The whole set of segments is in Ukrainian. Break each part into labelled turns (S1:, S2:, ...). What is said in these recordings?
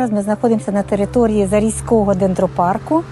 S1: Зараз ми знаходимося на території Зарізького дендропарку,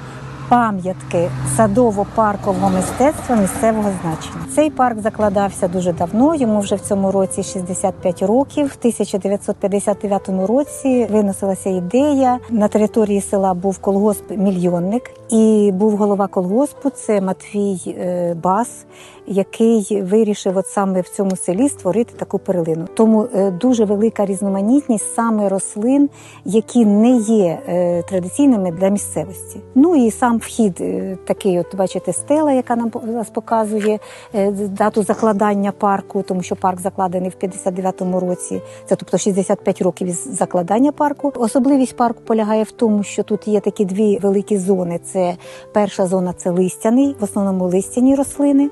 S1: пам'ятки садово-паркового мистецтва місцевого значення. Цей парк закладався дуже давно. Йому вже в цьому році 65 років. В 1959 році виносилася ідея. На території села був колгосп Мільйонник, і був голова колгоспу. Це Матвій е, Бас, який вирішив от саме в цьому селі створити таку перлину. Тому е, дуже велика різноманітність саме рослин, які не є е, традиційними для місцевості. Ну і сам вхід е, такий, от бачите, стела, яка нам нас показує е, дату закладання парку, тому що парк закладений в 59-му році. Це тобто 65 років із закладання парку. Особливість парку полягає в тому, що тут є такі дві великі зони. Це перша зона це листяний, в основному листяні рослини.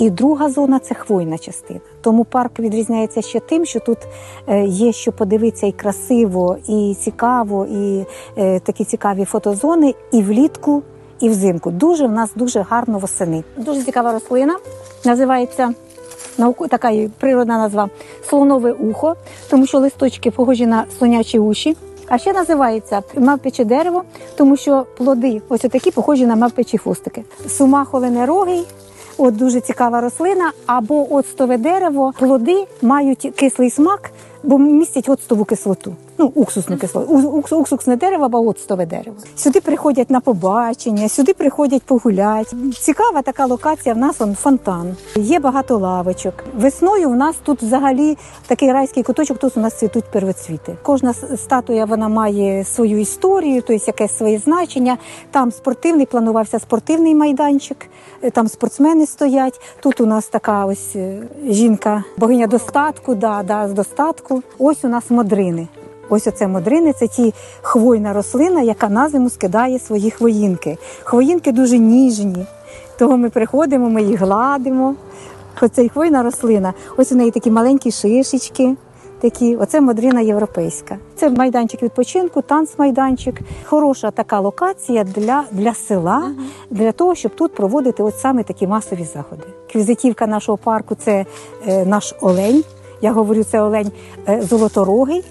S1: І друга зона це хвойна частина. Тому парк відрізняється ще тим, що тут е, є що подивитися і красиво, і цікаво, і е, такі цікаві фотозони, і влітку, і взимку. Дуже в нас дуже гарно восени. Дуже цікава рослина. Називається така природна назва слонове ухо, тому що листочки похожі на слонячі уші. А ще називається мавпяче дерево, тому що плоди ось такі похожі на мавпячі хвостики. Сумах оленерогий, От дуже цікава рослина, або оцтове дерево. Плоди мають кислий смак, бо містять оцтову кислоту. Ну, уксусну кислоту. Укс- Уксусне дерево або оцтове дерево. Сюди приходять на побачення, сюди приходять погуляти. Цікава така локація. В нас он фонтан. Є багато лавочок. Весною в нас тут взагалі такий райський куточок. Тут у нас цвітуть первоцвіти. Кожна статуя вона має свою історію, тобто якесь своє значення. Там спортивний планувався спортивний майданчик. е, Там спортсмени стоять. Тут у нас така ось е, жінка, богиня достатку, да, да, з достатку. Ось у нас модрини. Ось оце модрини це ті хвойна рослина, яка на зиму скидає свої хвоїнки. Хвоїнки дуже ніжні, того ми приходимо, ми їх гладимо. Оце й хвойна рослина. Ось у неї такі маленькі шишечки. Такі, оце модрина європейська. Це майданчик відпочинку, танцмайданчик. Хороша така локація для, для села, для того, щоб тут проводити от саме такі масові заходи. Візитівка нашого парку це е, наш олень. Я говорю, це олень е, золоторогий.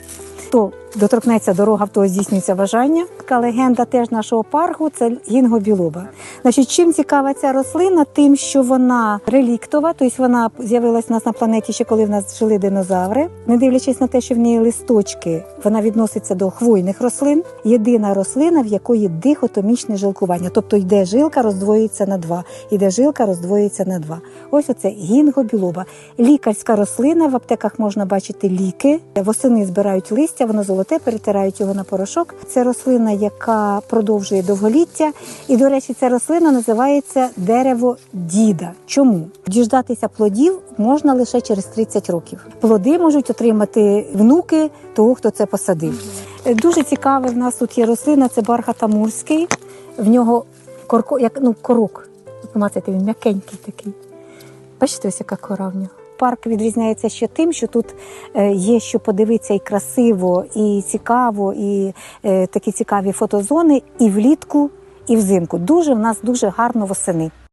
S1: Хто доторкнеться дорога, в того здійснюється бажання. Така легенда теж нашого парку це гінго білоба. Значить, чим цікава ця рослина? Тим, що вона реліктова, тобто вона з'явилась у нас на планеті ще коли в нас жили динозаври. Не дивлячись на те, що в неї листочки, вона відноситься до хвойних рослин. Єдина рослина, в якої дихотомічне жилкування, тобто йде жилка, роздвоюється на два, йде жилка, роздвоюється на два. Ось оце гінго білоба. Лікарська рослина. В аптеках можна бачити ліки. Восени збирають листя, воно золоте, перетирають його на порошок. Це рослина, яка продовжує довголіття. І, до речі, ця рослина називається дерево діда. Чому? Діждатися плодів можна лише через 30 років. Плоди можуть отримати внуки того, хто це посадив. Дуже цікаве в нас тут є рослина, це бархат амурський. В нього корко, як ну, корок. Помацайте, він м'якенький такий. Бачите, ось яка кора в нього. Парк відрізняється ще тим, що тут е, є що подивитися і красиво, і цікаво, і е, такі цікаві фотозони, і влітку, і взимку. Дуже в нас дуже гарно восени.